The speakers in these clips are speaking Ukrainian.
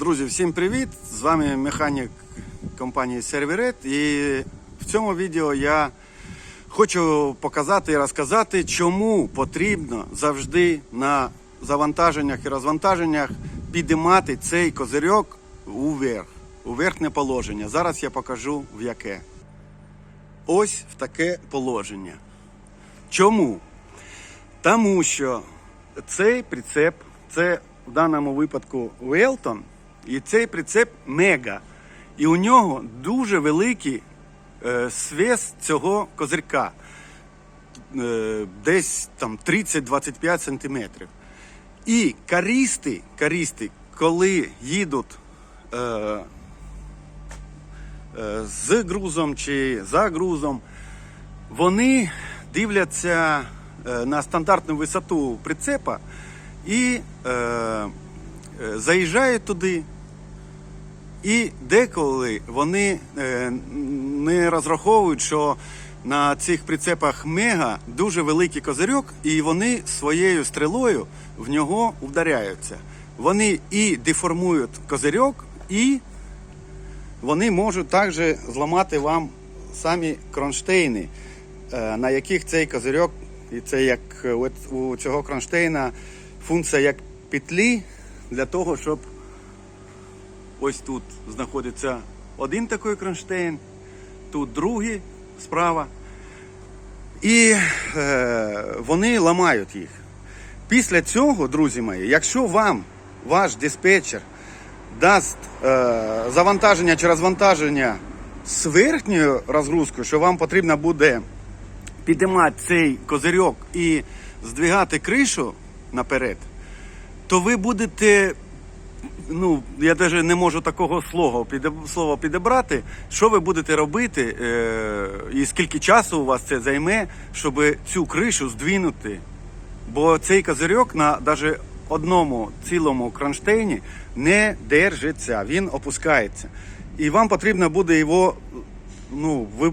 Друзі, всім привіт! З вами механік компанії Serveret. І в цьому відео я хочу показати і розказати, чому потрібно завжди на завантаженнях і розвантаженнях підіймати цей козирьок уверх, у верхнє положення. Зараз я покажу в яке. Ось в таке положення. Чому? Тому що цей прицеп, це в даному випадку Велтон, і цей прицеп мега. І у нього дуже великий е, свес цього козирка. Е, десь там 30-25 сантиметрів. І карісти, карісти, коли їдуть е, е, з грузом чи за грузом, вони дивляться е, на стандартну висоту прицепа і е, заїжджають туди. І деколи вони е, не розраховують, що на цих прицепах мега дуже великий козирьок, і вони своєю стрілою в нього вдаряються. Вони і деформують козирьок, і вони можуть також зламати вам самі кронштейни, е, на яких цей козирьок, і це як е, у цього кронштейна функція як петлі для того, щоб ось тут знаходиться один такий кронштейн, тут другий справа. І е, вони ламають їх. Після цього, друзі мої, якщо вам ваш диспетчер дасть е, завантаження чи розвантаження з верхньою розгрузкою, що вам потрібно буде підіймати цей козирьок і здвигати кришу наперед, то ви будете, ну, я навіть не можу такого слова, слова підібрати, що ви будете робити е, і скільки часу у вас це займе, щоб цю кришу здвинути. Бо цей козирьок на навіть одному цілому кронштейні не держиться, він опускається. І вам потрібно буде його, ну, ви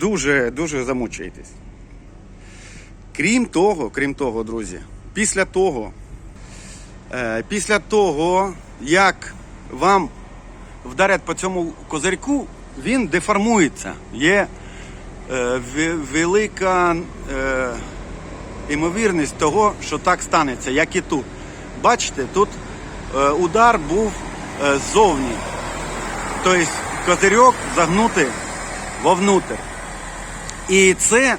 дуже, дуже замучаєтесь. Крім того, крім того, друзі, після того, після того, як вам вдарять по цьому козирьку, він деформується. Є е, велика е, імовірність того, що так станеться, як і тут. Бачите, тут е, удар був е, ззовні. Тобто козирьок загнути вовнутрь. І це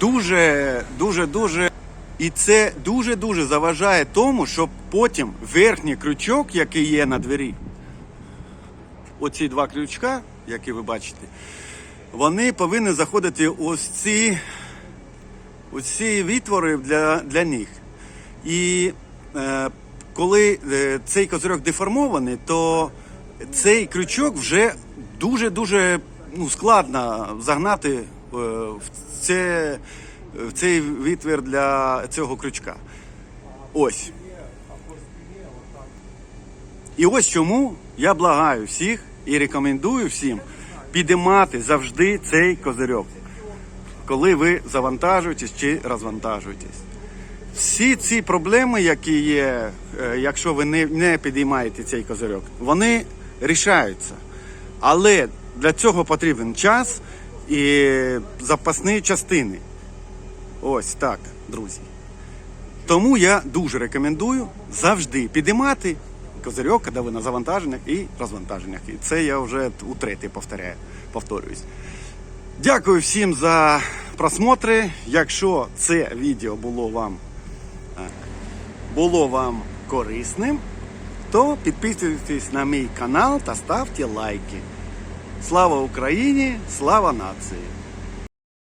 дуже, дуже, дуже. І це дуже-дуже заважає тому, щоб потім верхній крючок, який є на двері, оці два крючка, які ви бачите, вони повинні заходити ось ці, ось ці відтвори для, для них. І е, коли е, цей козирьок деформований, то цей крючок вже дуже-дуже ну, складно загнати е, в, це, в цей відтвір для цього крючка. Ось. І ось чому я благаю всіх і рекомендую всім підіймати завжди цей козирьок, коли ви завантажуєтесь чи розвантажуєтесь. Всі ці проблеми, які є, е, якщо ви не, не підіймаєте цей козирьок, вони рішаються. Але для цього потрібен час і запасні частини. Ось так, друзі. Тому я дуже рекомендую завжди підіймати козирьок, коли ви на завантаженнях і розвантаженнях. І це я вже утретє повторююсь. Дякую всім за просмотри. Якщо це відео було вам, е, було вам корисним, то підписуйтесь на мій канал та ставте лайки. Слава Україні! Слава нації!